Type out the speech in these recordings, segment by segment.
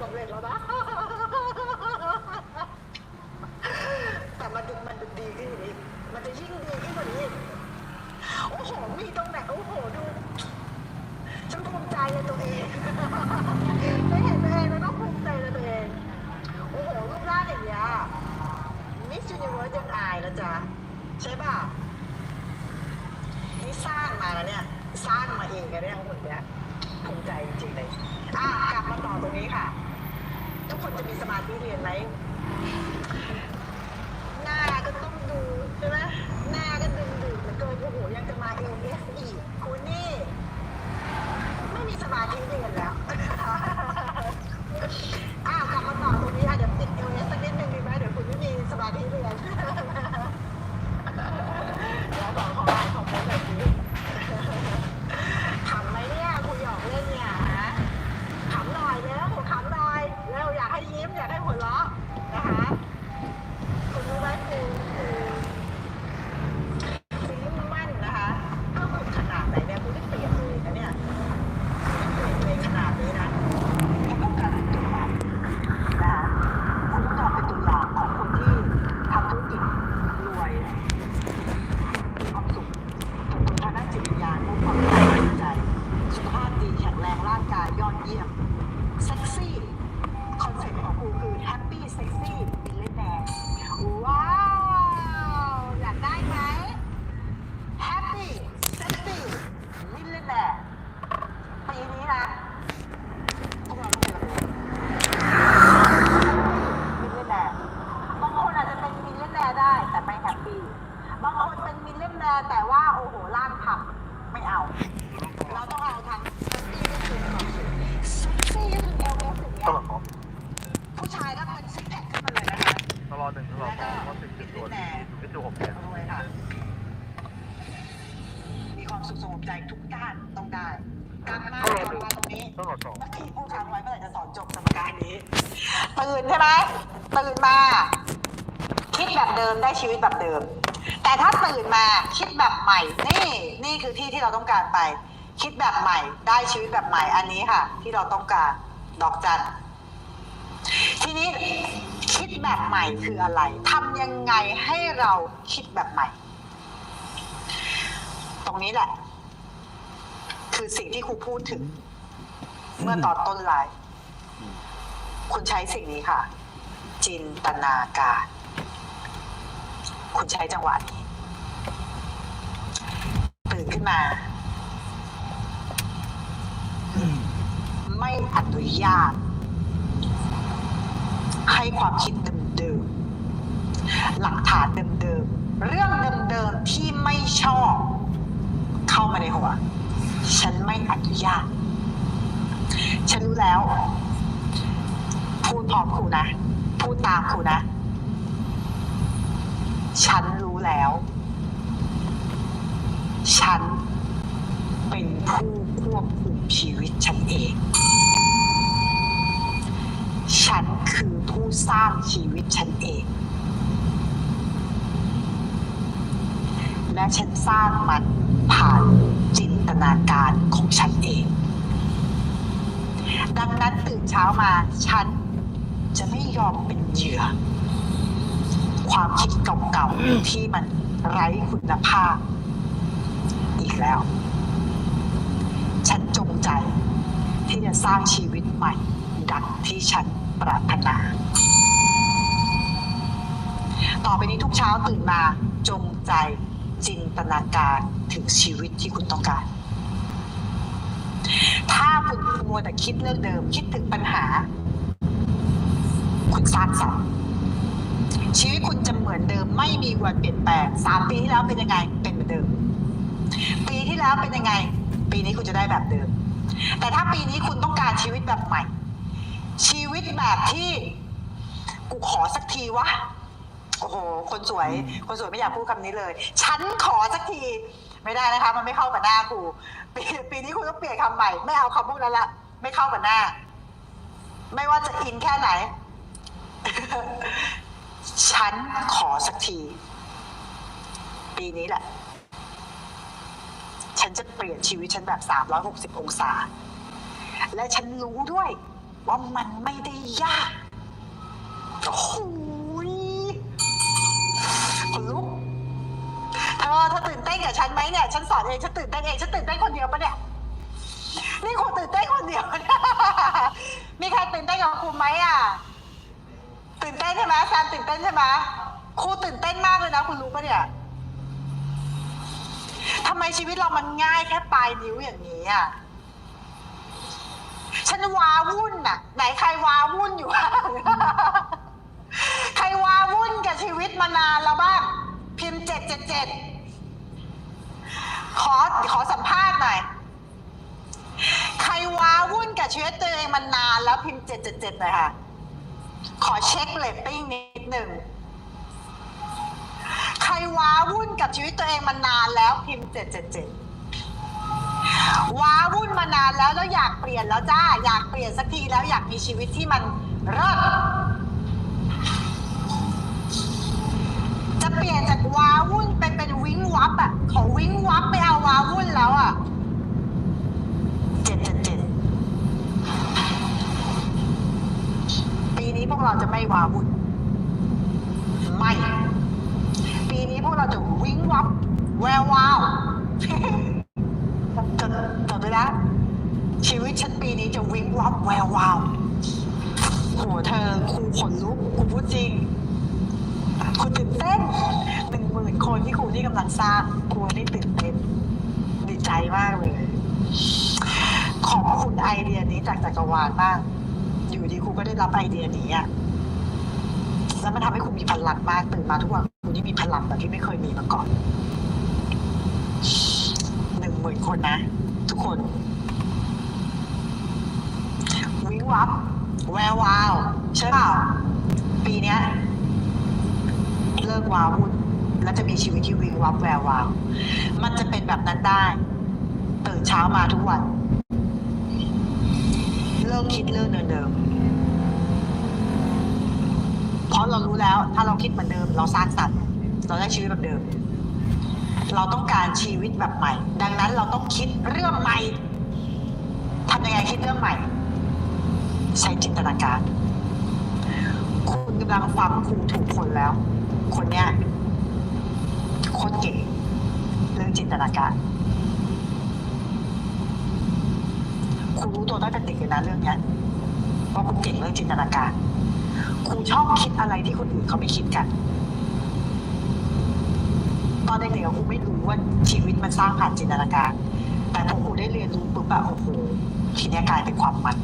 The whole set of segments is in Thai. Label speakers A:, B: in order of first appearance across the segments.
A: สำเร็จแล้วนะ แต่มันจะมันจะดีขึ้นอีก มันจะยิ่งดีขึ้นกว่านี้อีกโอ้โห มีตรงไหนโอ้โห ดู ฉันภูมิใจในตัวเองไม่เห็นตัวเองแล้วก็ภูมิใจในตัวเอง โอ้โห รูปร่างอย่างเงี้ยมิส s u นิเวิร์สยังอายนะจ๊ะ ใช่ป่ะ นี่สร้างมาแล้วเนี่ย สร้างมาเองกันเนี่ยหุ่นเนี้ยภูมิใจจริงๆเลย อะ กลับมาต่อตรงนี้ค่ะ ทุกคนจะมีสมาธิเรียนไหมหน้าก็ต้องดูใช่ไหมหน้าก็ดึงดูดเหลือเกินโอ้โหยังจะมาเอเอสอีกคุณนี่ ไม่มีสมาธิเรียนแล้ว อ้าวกลับมาต่อตรงนี้อะเดี๋ยวติดเอเอสสักนิดนึงดีไหมเดี๋ยวคุณไม่มีสมาธิเรียน แล้วบอกขอไลน์ของผมแบบนี้ ขำไหมเนี่ยคุยหยอกเล่นเนี่ยฮะขำหน่อยแล้วขำหน่อยแล้วอยากให้ยิ้มอยากให้หัวเราะนะคะคุณรู้ไหมคือคือคือมุ่งมั่นนะคะก็คือขนาดไหนเนี่ยคุณได้เปลี่ยนเลยนะเนี่ยคุณได้เปลี่ยนเลยขนาดนี้นะคุณต้องการเป็นตัวอย่างนะคะคุณต้องการเป็นตัวอย่างของคนที่ทำธุรกิจรวย มีความสุขสมดุลทางด้านจิตวิญญาณมีความใจใจ สุขภาพดีแข็งแรงร่างกายยอดเยี่ยม เซ็กซี่ คอนเซ็ปต์ของกูคือแฮปปี้เซ็กซี่บิลเลนแดงว้าว อยากได้ไหมแฮปปี้เซ็กซี่บิลเลนแดงปีนี้นะพวกเราต้องเป็นแบบนี้บิลเลนแดงบางคนอาจจะเป็นบิลเลนแดงได้ แต่ไม่แฮปปี้ บางคนเป็นมิลเลนแมนแต่ว่าโอ้โหร่างผับไม่เอา เราต้องเอาทั้งเซ็กซี่ก็คือเอลเอฟอย่างเงี้
B: ต
A: ย
B: ลอดของ
A: ผู้ชายก็เป็นซิกแพคขึ้นมาเลยนะคะ
B: ตลอดหนึ่งตลอดสองตลอดสิบจุดตัวนี้ไม่ตัวผมเนี่ย
A: รวยค่ะ มีความ สุขสงบใจทุกด้านต้องได้กลับมากลับมาตรงนี้
B: ตลอดสอง
A: เมื่อกี้พูดค้างไว้เมื่อไหร่จะสอนจบสมการนี้ตื่นใช่ไหมตื่นมา คิดแบบเดิมได้ชีวิตแบบเดิม แต่ถ้าตื่นมาคิดแบบใหม่ นี่นี่คือที่ที่เราต้องการไป คิดแบบใหม่ได้ชีวิตแบบใหม่อันนี้ค่ะ ที่เราต้องการดอกจันทีนี้คิดแบบใหม่คืออะไรทำยังไงให้เราคิดแบบใหม่ ตรงนี้แหละ คือสิ่งที่ครูพูดถึง เมื่อตอนต้นไลฟ์คุณใช้สิ่งนี้ค่ะ จินตนาการ คุณใช้จังหวะนี้ตื่นขึ้นมา ไม่อนุญาต ให้ความคิดเดิมๆหลักฐานเดิมๆเรื่องเดิมๆที่ไม่ชอบ เข้ามาในหัว ฉันไม่อนุญาต ฉันรู้แล้ว พูดพร้อมครูนะ พูดตามครูนะ ฉันรู้แล้ว ฉันเป็นผู้ควบคุมชีวิตฉันเอง ฉันคือผู้สร้างชีวิตฉันเอง และฉันสร้างมัน ผ่านจินตนาการของฉันเอง ดังนั้นตื่นเช้ามาฉันจะไม่ยอมเป็นเหยื่อ ความคิดเก่าๆที่มันไร้คุณภาพ อีกแล้ว ฉันจงใจที่จะสร้างชีวิตใหม่ ดังที่ฉันปรารถนา ต่อไปนี้ทุกเช้าตื่นมาจงใจ จินตนาการถึงชีวิตที่คุณต้องการ ถ้าคุณมัวแต่คิดเรื่องเดิม คิดถึงปัญหา คุณสร้างสรรค์ชีวิตคุณจะเหมือนเดิมไม่มีวันเปลี่ยนแปลงสามปีที่แล้วเป็นยังไงเป็นเหมือนเดิม ปีที่แล้วเป็นยังไง ปีนี้คุณจะได้แบบเดิม แต่ถ้าปีนี้คุณต้องการชีวิตแบบใหม่ ชีวิตแบบที่กูขอสักทีวะ โอ้โห คนสวย คนสวยไม่อยากพูดคำนี้เลย ฉันขอสักที ไม่ได้นะคะ มันไม่เข้ากับหน้าครูปีปีนี้คุณต้องเปลี่ยนคำใหม่ ไม่เอาคำพูดนั้นละไม่เข้ากับหน้า ไม่ว่าจะอินแค่ไหน ฉันขอสักที ปีนี้แหละ ฉันจะเปลี่ยนชีวิตฉันแบบ 360 องศา และฉันรู้ด้วยว่ามันไม่ได้ยาก โอ้โหยคนลุก เธอ เธอตื่นเต้นกับฉันไหมเนี่ยฉันสอนเองฉันตื่นเต้นเองฉันตื่นเต้นคนเดียวปะเนี่ยนี่ครูตื่นเต้นคนเดียวเนี่ยมีใครตื่นเต้นกับครูไหมอะตื่นเต้นใช่ไหมแซมตื่นเต้นใช่ไหมครูตื่นเต้นมากเลยนะคุณรู้ปะเนี่ยทำไมชีวิตเรามันง่ายแค่ปลายนิ้วอย่างนี้อะฉันว้าวุ่นน่ะ ไหนใครว้าวุ่นอยู่บ้างใครว้าวุ่นกับชีวิตมานานแล้วบ้างพิมพ์เจ็ดเจ็ดเจ็ด ขอขอสัมภาษณ์หน่อย ใครว้าวุ่นกับชีวิตตัวเองมานนานแล้วพิมพ์เจ็ดเจ็ดเจ็ดหน่อยค่ะ ขอเช็คเลตติ้งนิดหนึ่ง ใครว้าวุ่นกับชีวิตตัวเองมานานแล้วพิมพ์เจ็ดเจ็ดเจ็ดว้าวุ่นมานานแล้วแล้วอยากเปลี่ยนแล้วจ้า อยากเปลี่ยนสักทีแล้วอยากมีชีวิตที่มันเลิศ จะเปลี่ยนจากว้าวุ่นเป็นเป็นวิ้งวับอะขอวิ้งวับไม่เอาว้าวุ่นแล้วอะเจ็ดเจ็ดเจ็ดปีนี้พวกเราจะไม่ว้าวุ่นไม่ ปีนี้พวกเราจะวิ้งวับ แวววาวจดจดไปแล้วชีวิตฉันปีนี้จะวิ้งวับแวววาวโหเธอครูขนลุกครูพูดจริง ครูตื่นเต้นหนึ่งหมื่นคนที่ครูที่กำลังสร้างครูนี่ตื่นเต้นดีใจมากเลย ขอบคุณไอเดียนี้จากจักรวาลมาก อยู่ดีครูก็ได้รับไอเดียนี้อะแล้วมันทำให้ครูมีพลังมากตื่นมาทุกวันครูนี่มีพลังแบบที่ไม่เคยมีมาก่อนหนึ่งหมื่นคนนะ ทุกคนวิงวับแวววาวใช่เปล่าปีเนี้ย เลิกว้าวุ่นแล้วจะมีชีวิตที่วิงวับแวววาวมันจะเป็นแบบนั้นได้ตื่นเช้ามาทุกวัน เลิกคิดเรื่องเดิมๆเพราะเรารู้แล้ว ถ้าเราคิดเหมือนเดิม เราสร้างสรรค์เราได้ชีวิตแบบเดิม เราต้องการชีวิตแบบใหม่ ดังนั้นเราต้องคิดเรื่องใหม่ทำยังไงคิดเรื่องใหม่ ใช้จินตนาการ คุณกำลังฟังครูถูกคนแล้ว คนเนี้ยโคตรเก่งเรื่องจินตนาการครูรู้ตัวตั้งแต่เด็กเลยนะเรื่องเนี้ยว่าคุณเก่งเรื่องจินตนาการครูชอบคิดอะไรที่คนอื่นเขาไม่คิดกัน ตอนเด็กๆครูไม่รู้ว่าชีวิตมันสร้างผ่านจินตนาการ แต่พอครูได้เรียนรู้ปุ๊บอะโอ้โหทีเนี้ยกลายเป็นความมัน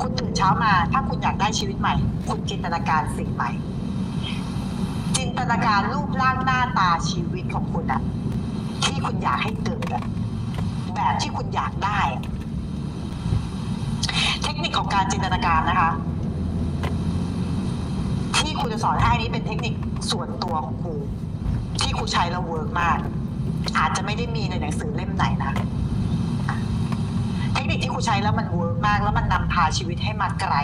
A: คุณตื่นเช้ามา ถ้าคุณอยากได้ชีวิตใหม่ คุณจินตนาการสิ่งใหม่ ตนาการรูปร่างหน้าตาชีวิตของคุณอะที่คุณอยากให้เกิดอะแบบที่คุณอยากได้อะเทคนิคของการจินตนาการนะคะ ที่ครูจะสอนให้นี้เป็นเทคนิคส่วนตัวของครูที่ครูใช้แล้วเวิร์กมาก อาจจะไม่ได้มีในหนังสือเล่มไหนนะเทคนิคที่ครูใช้แล้วมันเวิร์กมาก แล้วมันนำพาชีวิตให้มาไกล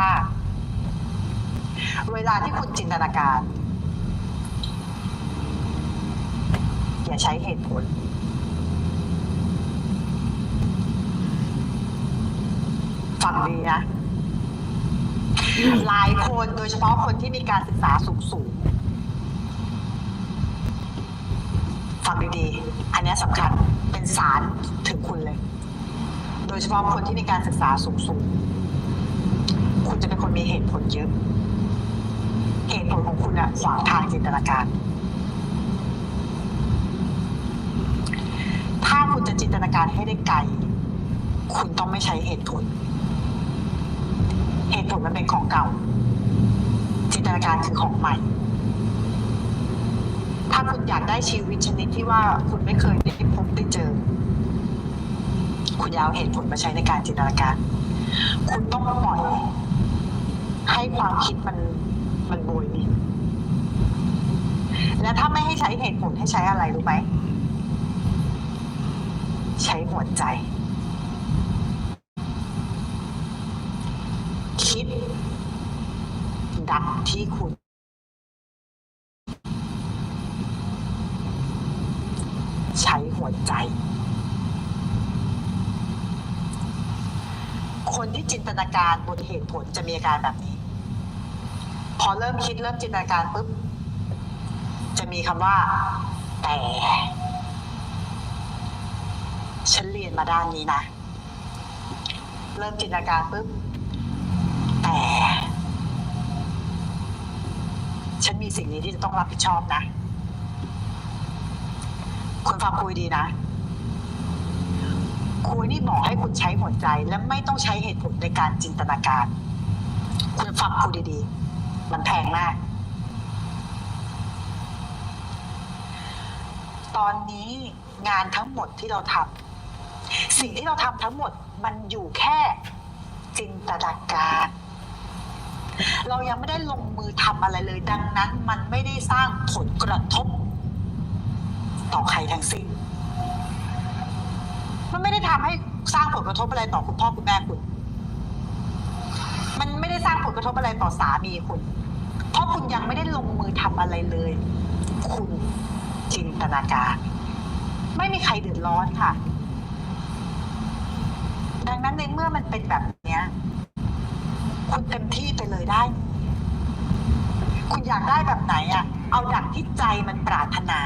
A: มากๆ เวลาที่คุณจินตนาการ อย่าใช้เหตุผล ฟังดีนะ หลายคนโดยเฉพาะคนที่มีการศึกษาสูงสูงฟังดีๆ อันนี้สำคัญเป็นสารถึงคุณเลย โดยเฉพาะคนที่มีการศึกษาสูงสูงๆคุณจะเป็นคนมีเหตุผลเยอะ ตุผลของคุณอะขวางทางจินตนาการ ถ้าคุณจะจินตนาการให้ได้ไกล คุณต้องไม่ใช้เหตุผล เหตุผลมันเป็นของเก่า จินตนาการคือของใหม่ ถ้าคุณอยากได้ชีวิตชนิดที่ว่าคุณไม่เคยได้พบได้เจอ คุณยาเอาเหตุผลมาใช้ในการจินตนาการ คุณต้องปล่อยให้ความคิดมันมันโบยบิน และถ้าไม่ให้ใช้เหตุผลให้ใช้อะไรรู้ไหม ใช้หัวใจ คิด ดังที่คุณ ใช้หัวใจ คนที่จินตนาการบนเหตุผลจะมีอาการแบบนี้ พอเริ่มคิดเริ่มจินตนาการปุ๊บ จะมีคำว่า แต่ ฉันเรียนมาด้านนี้นะ เริ่มจินตนาการปุ๊บ แต่ ฉันมีสิ่งนี้ที่จะต้องรับผิดชอบนะ คุณฟังคุยดีนะคุยนี่บอกให้คุณใช้หัวใจและไม่ต้องใช้เหตุผลในการจินตนาการ คุณฟังคุยดีๆ มันแพงมาก ตอนนี้งานทั้งหมดที่เราทำสิ่งที่เราทำทั้งหมดมันอยู่แค่จินตนาการ เรายังไม่ได้ลงมือทำอะไรเลย ดังนั้นมันไม่ได้สร้างผลกระทบ ต่อใครทั้งสิ้น มันไม่ได้ทำให้สร้างผลกระทบอะไรต่อคุณพ่อคุณแม่คุณ มันไม่ได้สร้างผลกระทบอะไรต่อสามีคุณ เพราะคุณยังไม่ได้ลงมือทำอะไรเลย คุณ จินตนาการ ไม่มีใครเดือดร้อนค่ะ ดังนั้นในเมื่อมันเป็นแบบเนี้ยคุณเต็มที่ไปเลยได้ คุณอยากได้แบบไหนอะ เอาดังที่ใจมันปรารถนา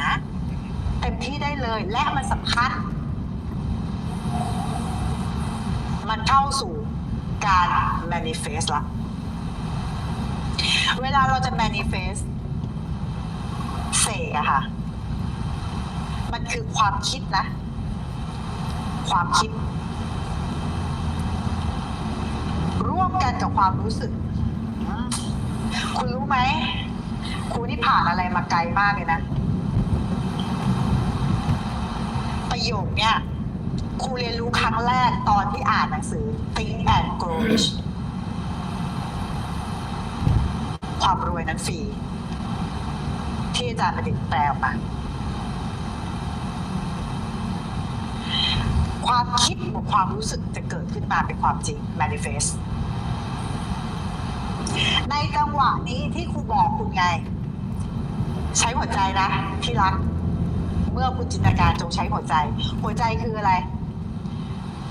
A: เต็มที่ได้เลยและมันสำคัญ มันเข้าสู่การ manifest ละเวลาเราจะ manifest เสกอะค่ะ มันคือความคิดนะ ความคิด ร่วมกันกับความรู้สึก คุณรู้ไหมครูนี่ผ่านอะไรมาไกลมากเลยนะ ประโยคเนี่ยครูเรียนรู้ครั้งแรกตอนที่อ่านหนังสือ Think and Grow Rich ความรวยนั้นฟรีที่อาจารย์ประดิษฐ์แปลออกมา ความคิดบวกความรู้สึกจะเกิดขึ้นมาเป็นความจริง manifest ในจังหวะนี้ที่ครูบอกคุณไง ใช้หัวใจนะที่รัก เมื่อคุณจินตนาการจงใช้หัวใจ หัวใจคืออะไร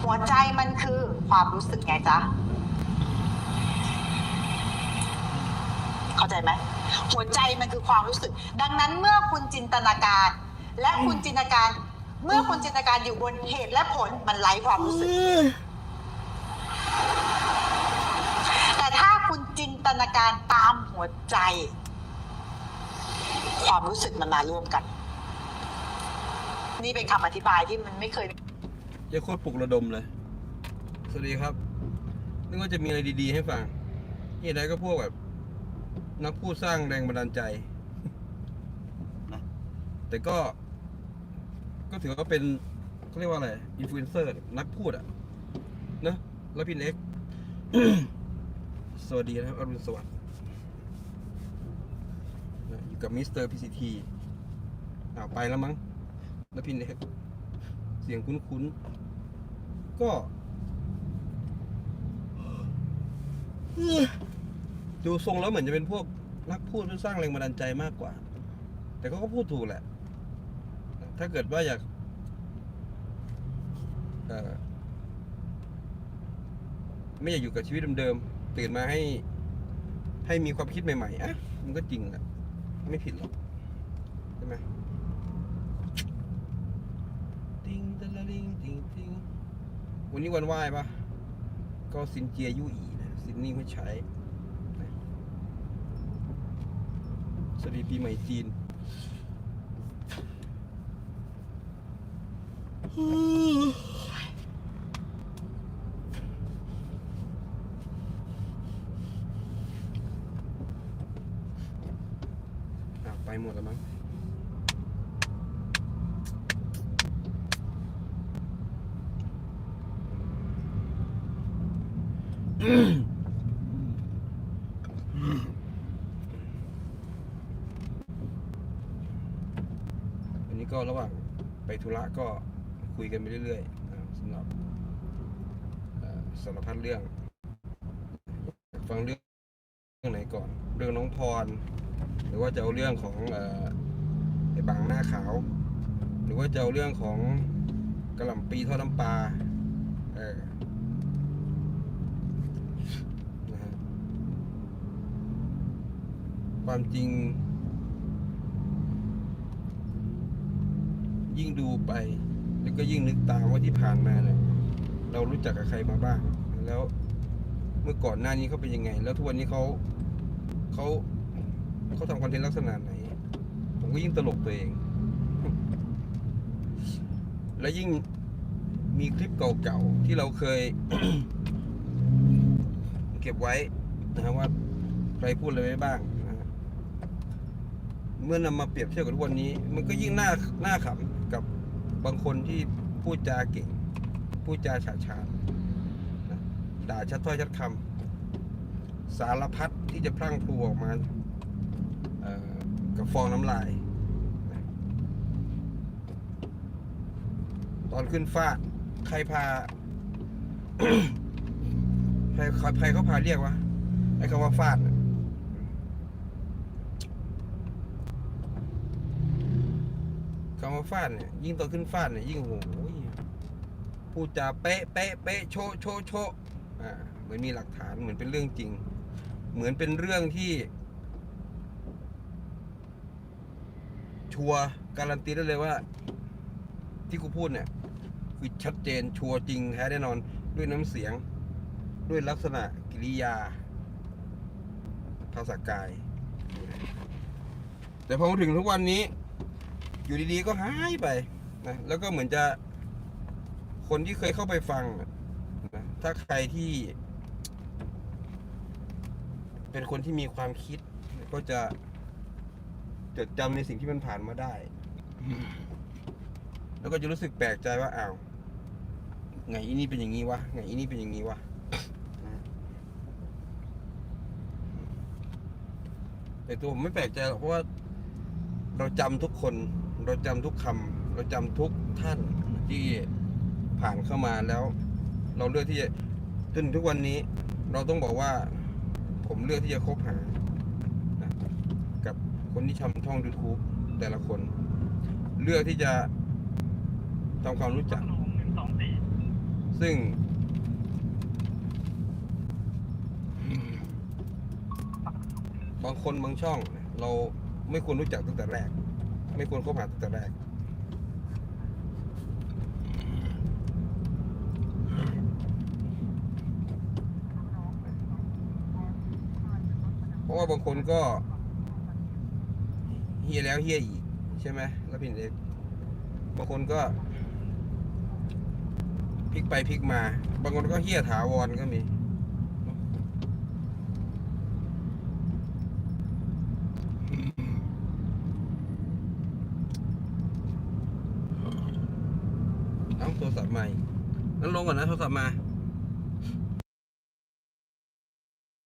A: หัวใจมันคือความรู้สึกไงจ๊ะเข้าใจไหมหัวใจมันคือความรู้สึก ดังนั้นเมื่อคุณจินตนาการ และคุณจินตนาการ เมื่อคุณจินตนาการอยู่บนเหตุและผลมันไร้ความรู้สึก แต่ถ้าคุณจินตนาการตามหัวใจ ความรู้สึกมันมาร่วมกัน นี่เป็นคำอธิบายที่มันไม่เคย
C: จะโคตรปลุกระดมเลย สวัสดีครับ นึกว่าจะมีอะไรดีๆให้ฟังนี่ไหนก็พวกแบบ นักพูดสร้างแรงบันดาลใจนะแต่ก็ ก็ถือว่าเป็นเขาเรียกว่าอะไรอินฟลูเอนเซอร์นักพูดอะเนอะแล้วพี่เล็ก สวัสดีนะครับอรุณสวัสดิ์นะอยู่กับมิสเตอร์พีซีทีอ้าวไปแล้วมั้งแล้วพี่เล็ก เสียงคุ้นๆ ก็ดูทรงแล้วเหมือนจะเป็นพวกนักพูดเพื่อสร้างแรงบันดาลใจมากกว่า แต่เขาก็พูดถูกแหละ ถ้าเกิดว่าอยากไม่อยากอยู่กับชีวิตเดิมๆตื่นมาให้ ให้มีความคิดใหม่ๆอะมันก็จริงแหละไม่ผิดหรอกใช่ไหมติงตะลิงติงติงวันนี้วันไหว้ปะก็สินเจียยู่อีนะสินนี่ไม่ใช้สวัสดีปีใหม่จีน อะไปหมดแล้วมั้ง อันนี้ก็ระหว่างไปธุระก็ คุยกันไปเรื่อยๆสำหรับสารพัดเรื่องฟังเรื่องเรื่องไหนก่อน เรื่องน้องพร หรือว่าจะเอาเรื่องของไอ้บางหน้าขาว หรือว่าจะเอาเรื่องของกระหล่ำปีทอดน้ำปลาเออความจริง ยิ่งดูไป แล้วก็ยิ่งนึกตามว่าที่ผ่านมาเนี่ยเรารู้จักกับใครมาบ้าง แล้วเมื่อก่อนหน้านี้เขาเป็นยังไง แล้วทุกวันนี้เขาเขาเขาทำคอนเทนต์ลักษณะไหน ผมก็ยิ่งตลกตัวเอง และยิ่งมีคลิปเก่าๆ ที่เราเคย เก็บไว้นะครับว่าใครพูดอะไรไว้บ้างนะเมื่อนำมาเปรียบเทียบกับทุกวันนี้ มันก็ยิ่งน่าน่าขำกับ บางคนที่พูดจาเก่ง พูดจาฉาฉานด่าชัดถ้อยชัดคำสารพัดที่จะพลั่งพลูออกมากับฟองน้ำลาย ตอนขึ้นฟาดใครพา ใครใครเขาพาเรียกวะไอ้คำว่าฟาดนะ คำว่าฟาดเนี่ยยิ่งตอนขึ้นฟาดเนี่ยยิ่งโอ้โหพูดจาเป๊ะเป๊ะเป๊ะโชโชโชอ่าเหมือนมีหลักฐานเหมือนเป็นเรื่องจริง เหมือนเป็นเรื่องที่ ชัวร์การันตีได้เลยว่า ที่กูพูดเนี่ยคือชัดเจนชัวร์จริงแท้แน่นอนด้วยน้ำเสียง ด้วยลักษณะกิริยา ภาษากาย แต่พอมาถึงทุกวันนี้ อยู่ดีๆก็หายไปนะแล้วก็เหมือนจะคนที่เคยเข้าไปฟังนะถ้าใครที่ เป็นคนที่มีความคิด ก็จะจดจำในสิ่งที่มันผ่านมาได้ แล้วก็จะรู้สึกแปลกใจว่าอ้าวไงอีนี่เป็นอย่างนี้วะไงอีนี่เป็นอย่างนี้วะแต่ตัวผมไม่แปลกใจหรอกเพราะว่าเราจำทุกคน เราจำทุกคำเราจำทุกท่านที่ผ่านเข้ามาแล้ว เราเลือกที่จะจนทุกวันนี้ เราต้องบอกว่า ผมเลือกที่จะคบหานะกับคนที่ทำช่อง YouTube แต่ละคน เลือกที่จะทำความรู้จัก ซึ่งบางคนบางช่อง เราไม่ควรรู้จักตั้งแต่แรก ไม่ควรคบหาตั้งแต่แรกเพราะว่าบางคนก็เฮียแล้วเฮียอีก ใช่ไหมแล้วพี่เอกบางคนก็พลิกไปพลิกมา บางคนก็เฮียถาวรก็มี เอ้าโทรศัพท์ใหม่นั่นลงก่อนนะโทรศั พท์มา